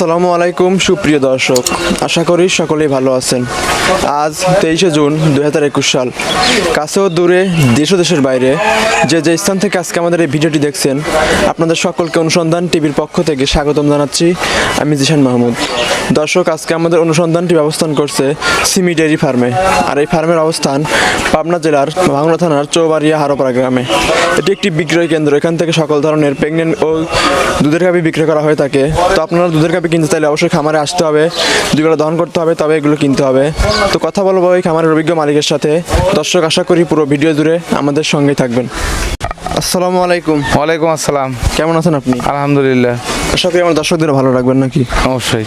আসসালামু আলাইকুম, সুপ্রিয় দর্শক। আশা করি সকলেই ভালো আছেন। আজ তেইশে জুন দুই হাজার একুশ সাল। কাছেও দূরে, দেশ দেশের বাইরে, যে যে স্থান থেকে আজকে আমাদের এই ভিডিওটি দেখছেন, আপনাদের সকলকে অনুসন্ধান টিভির পক্ষ থেকে স্বাগতম জানাচ্ছি আমি জিশান মাহমুদ। দর্শক, আজকে আমাদের অনুসন্ধানটি ব্যবস্থান করছে সিমি ডেয়ারি ফার্মে। আর এই ফার্মের অবস্থান পাবনা জেলার ভাঙড়া থানার চৌবাড়িয়া হারোপাড়া গ্রামে। এটি একটি বিক্রয় কেন্দ্র। এখান থেকে সকল ধরনের প্রেগনেন্ট ও দুধের গাভি বিক্রয় করা হয়ে থাকে। তো আপনারা দুধের গাভি কিনতে চাইলে অবশ্যই খামারে আসতে হবে দুগুলো দহন করতে হবে তবে এগুলো কিনতে হবে। তো কথা বলব এই খামারের অভিজ্ঞ মালিকের সাথে। দর্শক আশা করি পুরো ভিডিও জুড়ে আমাদের সঙ্গেই থাকবেন। আসসালামু আলাইকুম। ওয়ালাইকুম আসসালাম। কেমন আছেন আপনি? আলহামদুলিল্লাহ। আশা করি আমার দর্শকদের ভালো রাখবেন নাকি? অবশ্যই।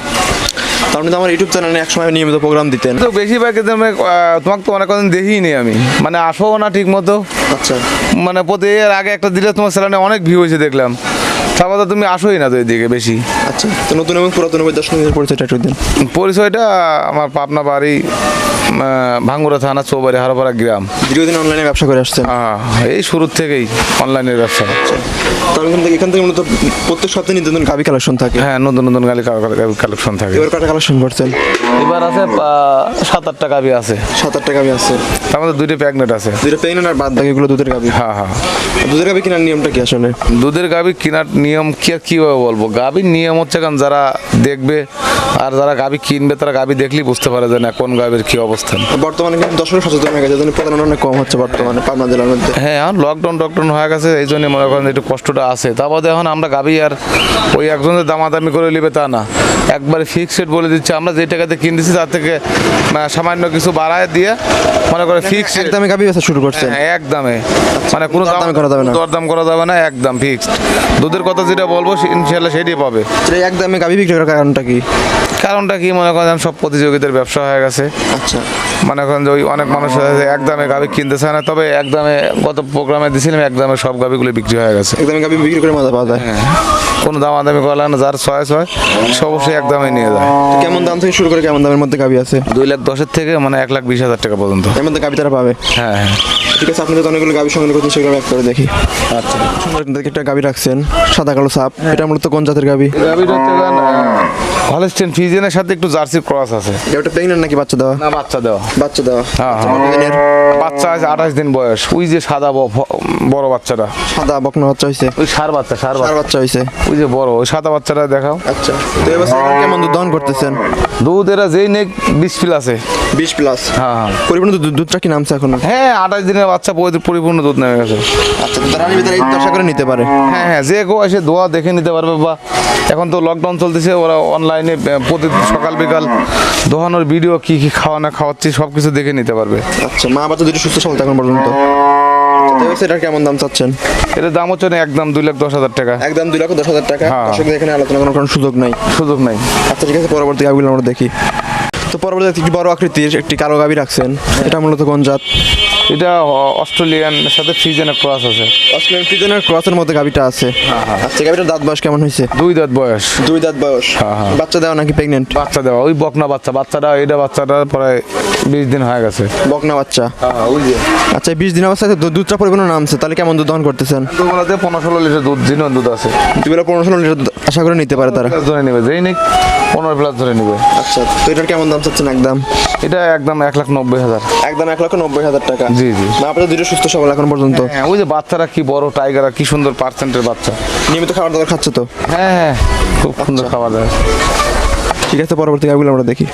আপনি তো আমার ইউটিউব চ্যানেলে একসময় নিয়মিত প্রোগ্রাম দিতেন। তো বেশিরভাগ আমি, তোমাকে তো অনেক কদিন দেখিনি আমি। মানে আসো না ঠিক মতো আচ্ছা। মানে প্রতি এর আগে একটা দিলে তোমার চ্যানেলে অনেক ভিউ হয়েছে দেখলাম। তারপর তুমি আসোই না তো এদিকে বেশি। আচ্ছা তো নতুন এবং পুরাতন দর্শকদের পরিচয়টা একটু দিন। পরিচয়টা আমার পাবনা বাড়ি ভাঙ্গুরা থানা চৌবাড়ি হারোপাড়া গ্রাম। দীর্ঘদিন অনলাইনে ব্যবসা করে আসছেন? এই শুরুর থেকেই অনলাইনের ব্যবসা। তো এখান থেকে এখান থেকে মূলত প্রত্যেক সপ্তাহে নিত্য নতুন গাভি কালেকশন থাকে? হ্যাঁ নতুন নতুন গাড়ি কালেকশন থাকে। এবার কটা কালেকশন করছেন? এবার আছে সাত আটটা গাবি আছে। সাত আটটা গাভি আছে। তার মধ্যে দুইটা প্যাগনেট আছে। দুইটা পেইন আর বাদ বাকি এগুলো দুধের গাভি হ্যাঁ হ্যাঁ। দুধের গাভি কেনার নিয়মটা কি আসলে? দুধের গাভি কেনার নিয়ম কি আর কীভাবে বলব? গাভির নিয়ম হচ্ছে কারণ যারা দেখবে আর যারা গাভি কিনবে তারা গাভি দেখলেই বুঝতে পারে যে না কোন গাভির কি অবস্থান। বর্তমানে কিন্তু দর্শক সচেতন হয়ে গেছে প্রধান অনেক কম হচ্ছে বর্তমানে পাবনা জেলার মধ্যে। হ্যাঁ লকডাউন টকডাউন হয়ে গেছে এই জন্য মনে করেন একটু কষ্টটা আছে। তারপর এখন আমরা গাভি আর ওই একজনের দামাদামি করে নেবে তা না। একবারে ফিক্সড বলে দিচ্ছে আমরা যে টাকাতে কিনতেছি তার থেকে সামান্য কিছু বাড়ায় দিয়ে মনে করে ফিক্সড একদমই গাভি বেচা শুরু করছেন। হ্যাঁ একদমে মানে কোনো দরদাম করা যাবে না। দরদাম করা যাবে না একদম ফিক্সড দুধের কথা যেটা বলব ইনশাল্লাহ সেটাই পাবে। সেটা একদমই গাভি বিক্রি করার কারণটা কি? কারণটা কি? মনে করেন সব প্রতিযোগিতার ব্যবসা হয়ে গেছে। আচ্ছা। মনে করেন যে ওই অনেক মানুষ আছে একদমে গাভি কিনতে চায় না তবে একদমে গত প্রোগ্রামে দিয়েছিলাম একদমে সব গাভিগুলো বিক্রি হয়ে গেছে। একদমই গাভি বিক্রি করে মজা পাওয়া যায়। কোনো দামাদামি করা লাগে না যার ছয় ছয় সে অবশ্যই একদমে নিয়ে যায়। কেমন দাম থেকে শুরু করে কেমন দামের মধ্যে গাভি আছে? দুই লাখ দশের থেকে মানে এক লাখ বিশ হাজার টাকা পর্যন্ত। এর মধ্যে গাভি তারা পাবে। হ্যাঁ হ্যাঁ। ঠিক আছে আপনি তো অনেকগুলো গাভি সংগ্রহ করছেন সেগুলো এক করে দেখি। আচ্ছা। সুন্দর একটা গাভি রাখছেন সাদা কালো সাপ। এটা মূলত কোন জাতের গাভি হচ্ছে হলস্টেন ফিজিয়ানের সাথে একটু জার্সির ক্রস আছে। এটা প্রেগনেন্ট নাকি বাচ্চা দেওয়া? না বাচ্চা দাও বাচ্চা দাও হ্যাঁ, আচ্ছা, হ্যাঁ। বাচ্চা আছে আঠাশ দিন বয়স। ওই যে সাদা বড় বাচ্চাটা। সাদা বকনা বাচ্চা হয়েছে ওই সার বাচ্চা সার চার বাচ্চা বাচ্চা হয়েছে ওই যে বড় ওই সাদা বাচ্চাটা দেখাও। আচ্ছা তো এবার কেমন দুধ দহন করতেছেন? দুধ এরা যেই নেই বিশ পিল আছে। বিশ প্লাস হ্যাঁ হ্যাঁ। পরিপূর্ণ দুধ- দুধটা কি নামছে এখন? হ্যাঁ আঠাশ দিনের বাচ্চা পরিপূর্ণ দুধ নেমে গেছে। আচ্ছা তো তারা নিবে তারা এই দশা করে নিতে পারে। হ্যাঁ হ্যাঁ যে কেউ এসে দোয়া দেখে নিতে পারবে বা এখন তো লকডাউন চলতেছে ওরা অনলাইনে প্রতি সকাল বিকাল দোহানোর ভিডিও কি কি খাওয়ানো খাওয়াচ্ছি সব কিছু দেখে নিতে পারবে। আচ্ছা মা বাচ্চা দুটো সুস্থ সবল এখন পর্যন্ত। সেটার কেমন দাম চাচ্ছেন? এটার দাম হচ্ছে না একদম দুই লাখ দশ হাজার টাকা। একদম দুই লাখ দশ হাজার টাকা? হ্যাঁ। দর্শকদের এখানে আলোচনা করার কোনো সুযোগ নাই। সুযোগ নাই। আচ্ছা ঠিক আছে পরবর্তী গাভিগুলো আমরা দেখি। তো পরবর্তী একটি বড় আকৃতির একটি কালো গাভি রাখছেন। এটা মূলত কোন জাত? এটা অস্ট্রেলিয়ান সাথে ফ্রিজেনের ক্রস আছে। অস্ট্রেলিয়ান ফ্রিজনের ক্রসের মধ্যে গাভিটা আছে। আচ্ছা গাভিটার দাঁত বয়স কেমন হয়েছে? দুই দাঁত বয়স। দুই দাঁত বয়স। হ্যাঁ, হ্যাঁ। বাচ্চা দেওয়া নাকি প্রেগনেন্ট বাচ্চা দেওয়া ওই বকনা বাচ্চা। বাচ্চাটা এটা বাচ্চাটা প্রায় বিশ দিন হয়ে গেছে। বকনা বাচ্চা? হ্যাঁ ওই যে। আচ্ছা বিশ দিন অবস্থায় দুধটা পরিপূর্ণ নামছে তাহলে কেমন দুধ দহন করতেছেন? দুবেলাতে পনেরো ষোলো লিটার দুধ জিনিয়ন দুধ আছে। দুবেলা পনেরো ষোলো লিটার আশা করে নিতে পারে তারা। ধরে নেবে যেই নিক পনেরো প্লাস ধরে নেবে। আচ্ছা তো এটার কেমন দাম চাচ্ছেন একদম? এটা একদম এক লাখ নব্বই হাজার। একদম এক লাখ নব্বই হাজার টাকা। জি, জি। মা আপনার দুটো সুস্থ সবল এখন পর্যন্ত? হ্যাঁ ওই যে বাচ্চারা কি বড় টাইগার কি সুন্দর পার্সেন্টের বাচ্চা। নিয়মিত খাবার দাবার খাচ্ছে তো? হ্যাঁ হ্যাঁ খুব সুন্দর খাবার দাবার ঠিক আছে পরবর্তী গাভিগুলো আমরা দেখি।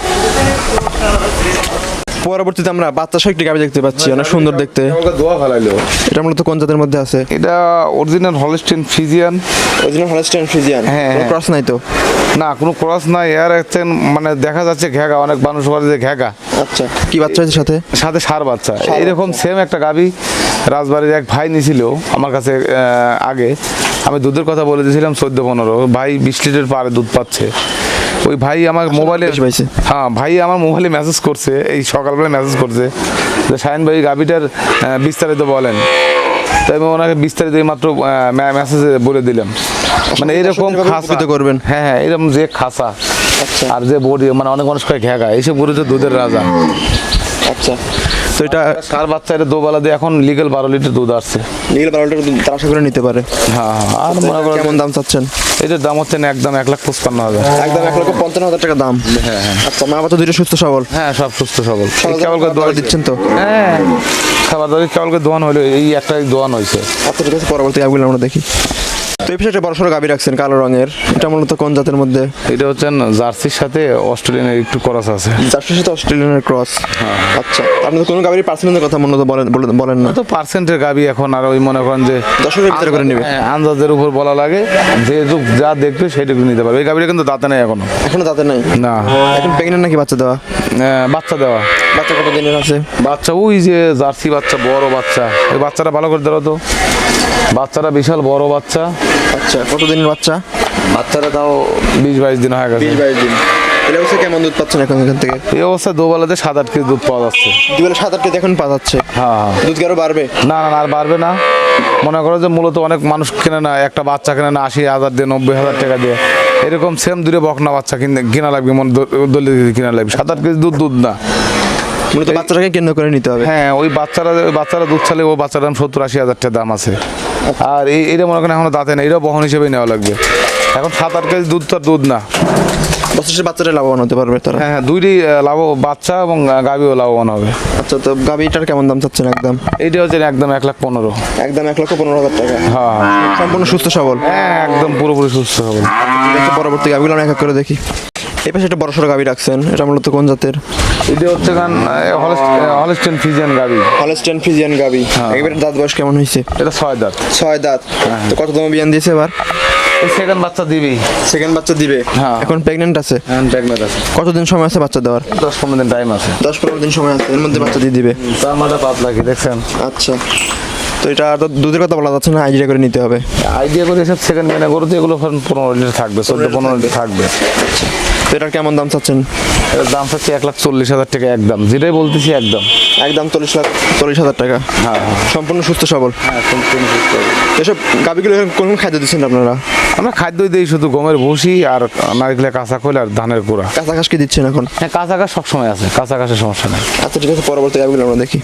পরবর্তীতে আমরা বাচ্চা সহ একটি গাভি দেখতে পাচ্ছি অনেক সুন্দর দেখতে দোয়া এটা মূলত কোন জাতের মধ্যে আছে? এটা original Holstein Friesian original Holstein Friesian হ্যাঁ, হ্যাঁ। ক্রস নাই তো? না কোনো ক্রস নাই এর একটা মানে দেখা যাচ্ছে ঘেগা অনেক মানুষ বলে যে ঘেগা। আচ্ছা। কি বাচ্চা হয়েছে সাথে? সাথে সার বাচ্চা। এরকম সেম একটা গাবি রাজবাড়ির এক ভাই নিছিল আমার কাছে আহ, আগে। আমি দুধের কথা বলে দিয়েছিলাম চোদ্দ পনেরো। ভাই বিশ লিটার পারে দুধ পাচ্ছে। ওই ভাই আমার মোবাইলে হ্যাঁ ভাই আমার মোবাইলে মেসেজ করছে এই সকালবেলা মেসেজ করছে যে সায়ন ভাই গাভিটার বিস্তারিত বলেন। তাই আমি ওনাকে বিস্তারিত মাত্র মেসেজে বলে দিলাম। মানে এরকম খাসা। করবেন। হ্যাঁ হ্যাঁ এরকম যে খাসা। আচ্ছা। আর যে বডি মানে অনেক মানুষ কয় ঘেগা। এইসব গরু তো দুধের রাজা। আচ্ছা। তো এটা সার বাচ্চা এটা দোবেলা দিয়ে এখন লিগেল বারো লিটার দুধ আসছে। নিগেল বারো লিটার দুধ তারা আশা করে নিতে পারে। হ্যাঁ হ্যাঁ আর মনে করো কেমন দাম চাচ্ছেন? এটার দাম হচ্ছে না একদম এক লাখ পঁচপান্ন হাজার। একদম এক লক্ষ পঞ্চান্ন হাজার টাকা দাম। হ্যাঁ হ্যাঁ। আচ্ছা মা বাচ্চা দুটো সুস্থ সবল? হ্যাঁ সব সুস্থ সবল। কেবল করে দোয়া দিচ্ছেন তো? হ্যাঁ। খাবার দাবার কেবল করে দোয়ান হলো এই একটাই দোয়ান হয়েছে আচ্ছা ঠিক আছে পরবর্তী গাবিগুলো আমরা দেখি। তো এই একটা বড় সড়ো গাবি রাখছেন কালো রঙের। এটা মূলত কোন জাতের মধ্যে? এটা হচ্ছে জার্সির সাথে অস্ট্রেলিয়ানের একটু করস আছে। চারশোর সাথে অস্ট্রেলিয়ানের ক্রস? আচ্ছা আপনি কোনো গাবির পার্সেন্টের কথা মূলত বলেন বলে- বলেন না। তো পার্সেন্টের গাবি এখন আর ওই মনে করেন যে দশকের ভিতরে করে নেবে। হ্যাঁ, আন্দাজের উপর বলা লাগে যে যুগ যা দেখবে সেটুকু নিতে পারবে। এই গাবিটা কিন্তু দাঁতে নেই এখনও। এখনও তাতে নাই? না। এখন প্রেগনেন্ট নাকি বাচ্চা দেওয়া? আহ, বাচ্চা দেওয়া। বাচ্চা কত দিনের আছে? বাচ্চা ওই যে জার্সি বাচ্চা বড় বাচ্চা। ওই বাচ্চাটা ভালো করে ধরো তো। বাচ্চাটা বিশাল বড় বাচ্চা। আচ্ছা কত দিনের বাচ্চা? বাচ্চাটা তাও বিশ বাইশ দিন হয়ে গেছে। বিশ বাইশ দিন। কেমন দুধ পাচ্ছেন এখন এখান থেকে? এই অবস্থায় দুবেলাতে সাত আট কেজি দুধ পাওয়া যাচ্ছে। দুবেলা সাত আট কেজি এখন পাওয়া যাচ্ছে। হ্যাঁ হ্যাঁ। দুধ কি আরও বাড়বে? না না না, আর বাড়বে না। মনে করো যে মূলত অনেক মানুষ কেনে না একটা বাচ্চা কেনে না আশি হাজার দিয়ে নব্বই হাজার টাকা দিয়ে। এরকম সেম দূরে বকনা বাচ্চা কিনে কিনা লাগবে মনে দলে কিনা লাগবে। সাত আট কেজি দুধ দুধ না। মূলত বাচ্চাটাকে কেন্দ্র করে নিতে হবে। হ্যাঁ ওই বাচ্চারা বাচ্চারা দুধ ছালে ও বাচ্চার দাম সত্তর আশি হাজার টাকা দাম আছে। আর এই এটা মনে করেন এখনও দাঁতে না এটা বহন হিসেবে নেওয়া লাগবে। এখন সাত আট কেজি দুধ তো আর দুধ না। বছরের বাচ্চাটা লাভবান হতে পারবে তারা? হ্যাঁ হ্যাঁ দুইটি লাভ বাচ্চা এবং গাভীও লাভবান হবে। আচ্ছা তো গাবিটার কেমন দাম চাচ্ছেন একদম? এইটা হচ্ছে একদম এক লাখ পনেরো। একদম এক লক্ষ পনেরো হাজার টাকা। হ্যাঁ হ্যাঁ। সম্পূর্ণ সুস্থ সবল? হ্যাঁ একদম পুরোপুরি সুস্থ আছে পরবর্তী আমরা এক এক করে দেখি। এই পাশে একটা বড় সড়ো গাবি রাখছেন এটা মূলত কোন জাতের? এটা হচ্ছে গান হলস্টেন ফিজিয়ান গাভী হলস্টেন ফিজিয়ান গাবি। এবারে দাঁত বয়স কেমন হয়েছে এটা ছয় দাঁত। ছয় দাঁত। তো কততম বিয়ান দিয়েছে এবার? সেকেন্ড বাচ্চা দিবি। সেকেন্ড বাচ্চা দিবে? হ্যাঁ। এখন প্রেগনেন্ট আছে? হ্যাঁ প্রেগনেন্ট আছে। কতদিন সময় আছে বাচ্চা দেওয়ার? দশ পনেরো দিন টাইম আছে। দশ পনেরো দিন সময় আছে এর মধ্যে বাচ্চা দিয়ে দিবে। তার মাথা পাতলা কি দেখছেন? আচ্ছা। তো এটা তো দুধের কথা বলা যাচ্ছে না আইডিয়া করে নিতে হবে। আইডিয়া করে এসব সেকেন্ড মেনে গরুতে এগুলো পনেরো লিটার থাকবে চোদ্দ পনেরো লিটার থাকবে। তো এটার কেমন দাম চাচ্ছেন? এর দাম হচ্ছে এক লাখ চল্লিশ হাজার টাকা একদম। যেটাই বলতেছি একদম। একদম চল্লিশ লাখ চল্লিশ হাজার টাকা? হ্যাঁ হ্যাঁ। সম্পূর্ণ সুস্থ সবল? হ্যাঁ সম্পূর্ণ সুস্থ। এসব গাবিগুলো কোন কোন খাদ্য দিচ্ছেন আপনারা? আমরা খাদ্য দিই শুধু গমের ভুসি আর নারকেলের কাঁচা খোল আর ধানের কুড়া কাঁচা ঘাস কি দিচ্ছেন এখন? হ্যাঁ কাঁচা ঘাস সবসময় আছে কাঁচা ঘাসের সমস্যা নেই। আচ্ছা ঠিক আছে পরবর্তী গাবিগুলো আমরা দেখি।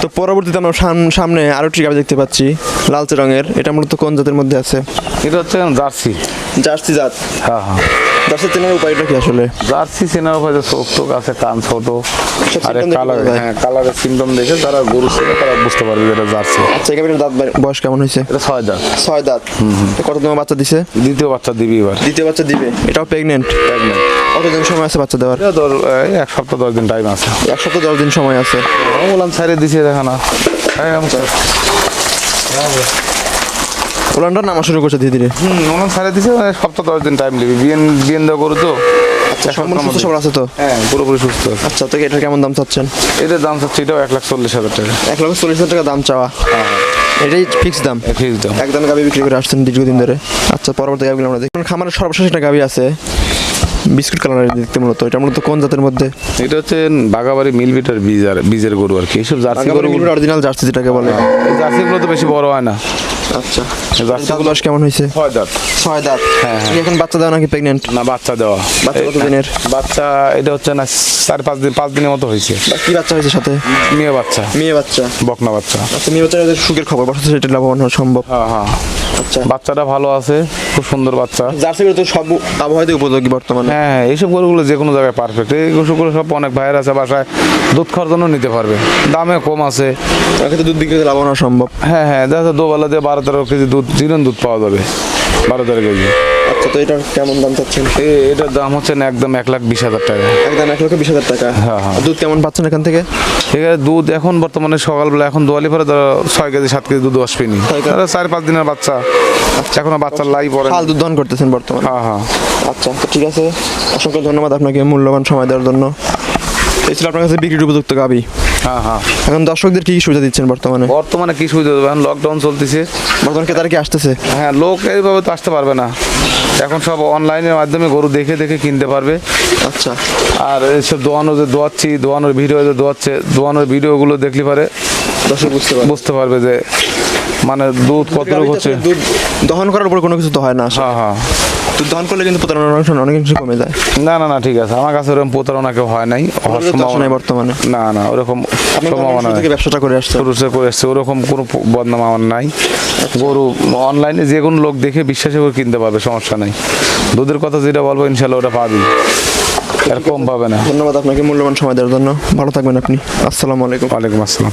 তো পরবর্তীতে আমরা সাম- সামনে আরও একটি গাবি দেখতে পাচ্ছি লালচে রঙের। এটা মূলত কোন জাতের মধ্যে আছে? এটা হচ্ছে জার্সি। জার্সি জাত। হ্যাঁ হ্যাঁ। জার্সি চেনার উপায়টা কি আসলে? জার্সি চেনার চোখ টোক আছে কান ছোট সব আরে কালার হ্যাঁ কালারের সিমটম দেখে তারা গরু চেনে তারা বুঝতে পারবে যে এটা জার্সি। আচ্ছা এই দাঁত বয়স কেমন হয়েছে? এটা ছয় দাঁত। ছয় দাঁত। তো কততম বাচ্চা দিছে? দ্বিতীয় বাচ্চা দিবি এবার। দ্বিতীয় বাচ্চা দিবে। এটাও প্রেগনেন্ট Pregnant। কতদিন সময় আছে বাচ্চা দেওয়ার? এক সপ্তাহ দশ দিন টাইম আছে। এক সপ্তাহ দশ দিন সময় আছে। বললাম ছাড়ে দিছে দেখা না। হ্যাঁ ওলানটা নামা শুরু করছে ধীরে ধীরে। হুম বললাম ছাড়ে দিছে মানে সপ্তাহ দশ দিন টাইম নেবে বিএন বিএন দেওয়া গরু তো। আচ্ছা সম্পূর্ণ সুস্থ সবল আছে তো? হ্যাঁ পুরোপুরি সুস্থ আচ্ছা তো এটার কেমন দাম চাচ্ছেন? এটার দাম এটাও এক লাখ চল্লিশ হাজার টাকা। এক লক্ষ চল্লিশ হাজার টাকা দাম চাওয়া। এটাই ফিক্স দাম? ফিক্স দাম। একদম গাবি বিক্রি করে আসছেন দীর্ঘদিন ধরে। আচ্ছা পরবর্তী গাবিগুলো আমরা দেখি। খামারের সর্বশেষ একটা গাবি আছে বিস্কুট কালারের দেখতে মূলত। এটা মূলত কোন জাতের মধ্যে? এটা হচ্ছে বাগাবাড়ি মিল বিটার বীজ আর বীজের গরু আর কি। এইসব জার্সি গরু অরিজিনাল জার্সি যেটাকে বলে। জার্সিগুলো তো বেশি বড় হয় না। আচ্ছা। বাচ্চাগুলো কেমন হয়েছে? ছয় দাঁত। ছয় দাঁত। হ্যাঁ, এখন বাচ্চা দেওয়া নাকি প্রেগনেন্ট না বাচ্চা দেওয়া। বাচ্চা কত দিনের? বাচ্চা এটা হচ্ছে না চার পাঁচ দিন পাঁচ দিনের মতো হয়েছে। কি বাচ্চা হয়েছে সাথে? মেয়ে বাচ্চা। মেয়ে বাচ্চা। বকনা বাচ্চা। আচ্ছা মেয়ে বাচ্চা সুখের খবর বাচ্চা সেটা লাভবান হওয়া সম্ভব। হ্যাঁ হ্যাঁ। বাচ্চাটা ভালো আছে খুব সুন্দর বাচ্চা। জার্সিগুলো তো সব আবহাওয়াতে উপযোগী বর্তমানে। হ্যাঁ হ্যাঁ এইসব গরুগুলো যে কোনো জায়গায় পারফেক্ট এই গরুগুলো সব অনেক ভাইয়ের আছে বাসায় দুধ খাওয়ার জন্য নিতে পারবে। দামে কম আছে। এক্ষেত্রে দুধ বিক্রি করে লাভবান সম্ভব। হ্যাঁ হ্যাঁ দেখা যাচ্ছে দুবেলা দিয়ে বারো তেরো কেজি দুধ জিরন দুধ পাওয়া যাবে বারো তেরো কেজি। আচ্ছা তো এটার কেমন দাম চাচ্ছেন? এটার দাম হচ্ছে একদম এক লাখ বিশ হাজার টাকা। একদম এক লক্ষ বিশ হাজার টাকা? হ্যাঁ, হ্যাঁ। দুধ কেমন পাচ্ছেন এখান থেকে? আছে দুধ এখন বর্তমানে সকালবেলা এখন দোয়ালি পরে ছয় কেজি সাত কেজি দুধ আসবেনি চার পাঁচ দিনের বাচ্চা। এখনও বাচ্চার লাই পড়ে হাল দুধ দান করতেছেন বর্তমানে? হ্যাঁ হ্যাঁ। আচ্ছা তো ঠিক আছে। অসংখ্য ধন্যবাদ আপনাকে মূল্যবান সময় দেওয়ার জন্য। এই ছিল আপনার কাছে বিক্রির উপযুক্ত গাবি। হ্যাঁ হ্যাঁ। এখন দর্শকদের কি সুবিধা দিচ্ছেন বর্তমানে? বর্তমানে কি সুবিধা দেবে? এখন লকডাউন চলতেছে। বর্তমানে ক্রেতারা কি আসতেছে? হ্যাঁ লোক এইভাবে তো আসতে পারবে না। এখন সব অনলাইনের মাধ্যমে গরু দেখে দেখে কিনতে পারবে। আচ্ছা। আর এইসব দোয়ানো যে দোয়াচ্ছি দোয়ানোর ভিডিও যে দোয়াচ্ছে দোয়ানোর ভিডিওগুলো দেখলে পারে দর্শক বুঝতে পারবে। বুঝতে পারবে যে মানে দুধ কতটুকু হচ্ছে। দুধ দহন করার উপর কোনো কিছু তো হয় না হ্যাঁ হ্যাঁ। তো দহন করলে কিন্তু প্রতারণার অনেক কিছু কমে যায়। না না না ঠিক আছে। আমার কাছে ওরকম প্রতারণা কেউ হয় নাই। হওয়ার সম্ভাবনা বর্তমানে। না না ওরকম সম্ভাবনা থেকে ব্যবসাটা করে আসছেন শুরু থেকে করে এসছে ওরকম কোনো বদনাম আমার নাই। গরু অনলাইনে যে কোনো লোক দেখে বিশ্বাসে করে কিনতে পারবে সমস্যা নাই। দুধের কথা যেটা বলব ইনশাল্লাহ ওটা পাবি। আর কম পাবে না। ধন্যবাদ আপনাকে মূল্যবান সময় দেওয়ার জন্য। ভালো থাকবেন আপনি। আসসালামু আলাইকুম। ওয়ালাইকুম আসসালাম।